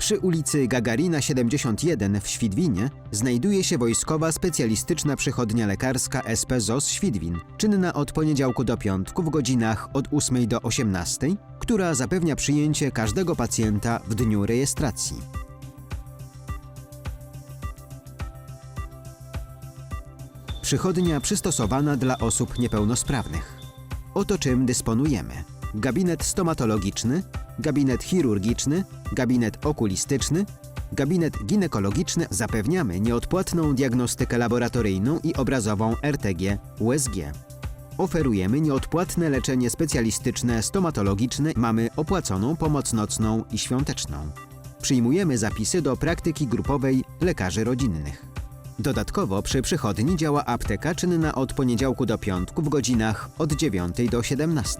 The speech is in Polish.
Przy ulicy Gagarina 71 w Świdwinie znajduje się Wojskowa Specjalistyczna Przychodnia Lekarska SP ZOS Świdwin, czynna od poniedziałku do piątku w godzinach od 8 do 18, która zapewnia przyjęcie każdego pacjenta w dniu rejestracji. Przychodnia przystosowana dla osób niepełnosprawnych. Oto czym dysponujemy. Gabinet stomatologiczny, gabinet chirurgiczny, gabinet okulistyczny, gabinet ginekologiczny zapewniamy nieodpłatną diagnostykę laboratoryjną i obrazową RTG USG. Oferujemy nieodpłatne leczenie specjalistyczne stomatologiczne, mamy opłaconą pomoc nocną i świąteczną. Przyjmujemy zapisy do praktyki grupowej lekarzy rodzinnych. Dodatkowo przy przychodni działa apteka czynna od poniedziałku do piątku w godzinach od 9 do 17.